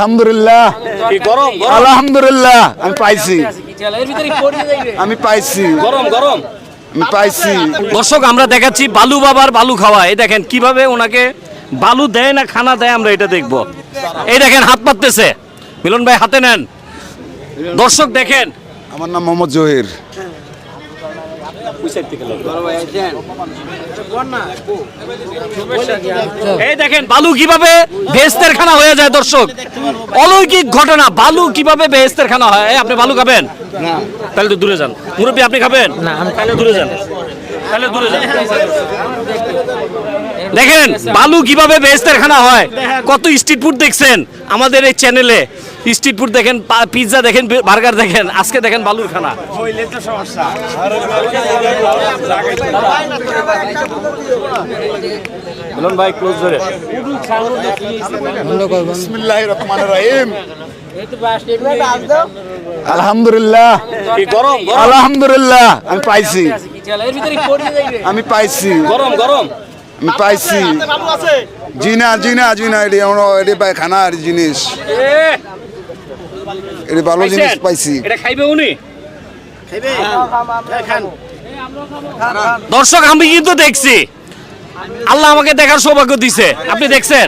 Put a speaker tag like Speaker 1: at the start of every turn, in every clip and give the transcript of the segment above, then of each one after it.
Speaker 1: আলহামদুলিল্লাহ।
Speaker 2: কি গরম? গরম?
Speaker 1: আলহামদুলিল্লাহ। আমি পাইছি। আমি পাইছি।
Speaker 2: গরম গরম।
Speaker 1: আমি পাইছি।
Speaker 2: দর্শক আমরা দেখাচ্ছি বালু বাবার বালু খাওয়া। এই দেখেন কীভাবে ওনাকে বালু দেয় না খানা দেয় আমরা এটা দেখব। এই দেখেন হাত পাততেছে। মিলন ভাই হাতে নেন। দর্শক দেখেন।
Speaker 1: আমার নাম মোহাম্মদ জহির।
Speaker 2: এই দেখেন বালু কীভাবে বেহেস্তের খানা হয়ে যায় দর্শক? অলৌকিক ঘটনা বালু কীভাবে বেহেস্তের খানা হয় আপনি বালু খাবেন? তাহলে তো দূরে যান। মুরব্বী আপনি খাবেন? তাহলে দূরে যান। তাহলে দূরে যান। দেখেন বালু কীভাবে বেহেস্তের খানা হয়? কত স্ট্রিট ফুড দেখছেন আমাদের এই চ্যানেলে স্ট্রিট ফুড দেখেন পিৎজা দেখেন বার্গার দেখেন আজকে দেখেন বালুর খানা। মিলন ভাই ক্লোজ ধরে।
Speaker 1: বিসমিল্লাহির রহমানির রহিম। আলহামদুলিল্লাহ।
Speaker 2: গরম গরম?
Speaker 1: আলহামদুলিল্লাহ। আমি পাইছি। আমি পাইছি।
Speaker 2: গরম গরম।
Speaker 1: পাইছি। জি না জি না জি না এটি আমরা এটি পাই খানার জিনিস। এটি ভালো জিনিস পাইছি।
Speaker 2: এটা খাইবে উনি? দর্শক আমি কিন্তু দেখছি। আল্লাহ আমাকে দেখার সৌভাগ্য দিছে। আপনি দেখছেন?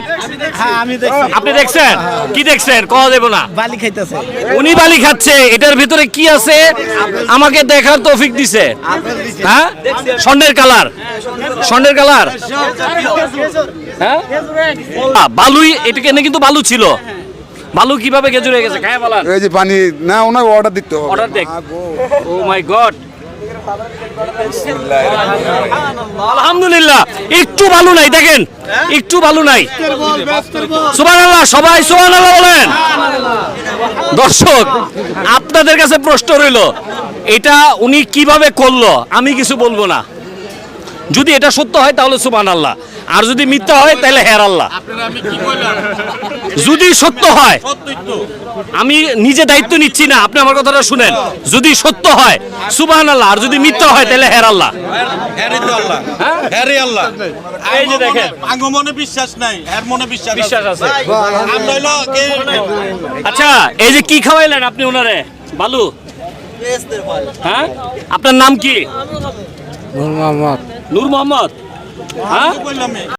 Speaker 3: হ্যাঁ আমি দেখছি।
Speaker 2: আপনি দেখছেন? কি দেখছেন? কওয়া দেব না।
Speaker 3: বালি খাইতেছে।
Speaker 2: উনি বালি খাচ্ছে এটার ভিতরে কি আছে? আমাকে দেখার তৌফিক দিছে। হ্যাঁ? স্বর্ণের কালার। স্বর্ণের কালার? হ্যাঁ? বালুই এটাকে এনে কিন্তু বালু ছিল। বালু কীভাবে গেজুর হয়ে গেছে? খায় বলার
Speaker 1: এই যে পানি না ওনাকে অর্ডার দিতে হবে।
Speaker 2: অর্ডার দেখ। ও মাই গড আলহামদুলিল্লাহ। একটু ভালো নাই, দেখেন। একটু ভালো নাই। সুবহানাল্লাহ, সবাই সুবহানাল্লাহ বলেন। দর্শক, আপনাদের কাছে প্রশ্ন রইল, এটা উনি কীভাবে করল? আমি কিছু বলব না। যদি এটা সত্য হয় তাহলে সুবহান আল্লাহ আর যদি মিথ্যা হয় তাহলে হের আল্লাহ। যদি সত্য হয় আমি নিজে দায়িত্ব নিচ্ছি না আপনি আমার কথাটা শুনেন। যদি সত্য হয় সুবহান আল্লাহ আর যদি মিথ্যা হয় তাহলে হের আল্লাহ।
Speaker 4: আল্লাহ।
Speaker 2: এই যে দেখেন।
Speaker 4: বিশ্বাস নাই এর বিশ্বাস
Speaker 2: বিশ্বাস আছে।
Speaker 4: আমরা হইল কি?
Speaker 2: আচ্ছা এই যে কি খাওয়াইলেন আপনি ওনারে? বালু? হ্যাঁ? আপনার নাম কি?
Speaker 5: মোহাম্মদ।
Speaker 2: নূর মোহাম্মদ হ্যাঁ?